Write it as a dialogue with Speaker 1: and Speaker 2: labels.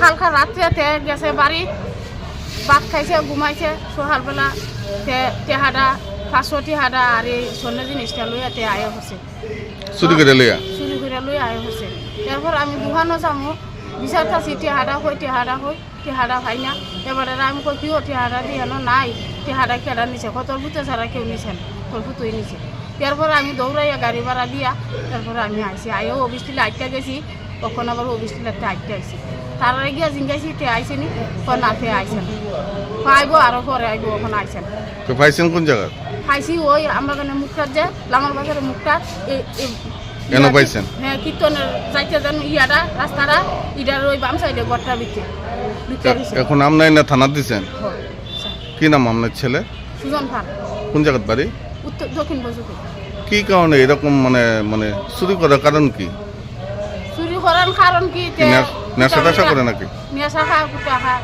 Speaker 1: কালকা রাত্রে গেছে বাড়ি ভাত খাইছে ঘুমাইছে সকালবেলা তে টেহাডা পাঁচশো টেহাডা আর এই স্বর্ণ জিনিসটা লইয়া তে আয় হচ্ছে
Speaker 2: চুরি করে লইয়া?
Speaker 1: চুরি করে লই আয় হচ্ছে এরপর আমি দুহানো যামো বিচারতাছি টেহাডা হই টেহাডা হই টেহাডা ভাই না। এবারে আমি কই কিও টেহাডা দিয়ে নাই টেহাডা কেডা নিছে? কতর ভূতে ছাড়া কেউ নিছে না তোর ভূতই নিছে? এরপর আমি দৌড়াইয়া গাড়ি ভাড়া দিয়া তারপরে আমি আইছি। আইও অফিসটিলে আইটা গেছি কখন আবার অফিসটিলে আইটা আইছি। তার গিয়া জিঙ্গাইছি তে আইছে নি না তে আইছে না আইবো আরও পরে আইবো ওখানে আইছে না
Speaker 2: তো পাইছেন কোন জায়গা?
Speaker 1: খাইছি ওই আমরা কেন মুখটার যে লামার বাজারে মুখটা
Speaker 2: কেন পাইছেন?
Speaker 1: হ্যাঁ কীর্তনের যাইতে যেন ইয়াটা রাস্তাটা ইটার ওই বাম সাইডে গড়টা বিকে
Speaker 2: এখন আমনাই না থানা দিছেন? কি নাম আপনার ছেলে?
Speaker 1: সুজন ফান
Speaker 2: কোন জায়গার বাড়ি?
Speaker 1: উত্তর দক্ষিণ বজুকে
Speaker 2: কি কারণে এরকম মানে মানে চুরি করার কারণ কি?
Speaker 1: করার কারণ কি?
Speaker 2: কি নেশা- নেশা টেশা করে নাকি?
Speaker 1: নেশা খা কুটা খা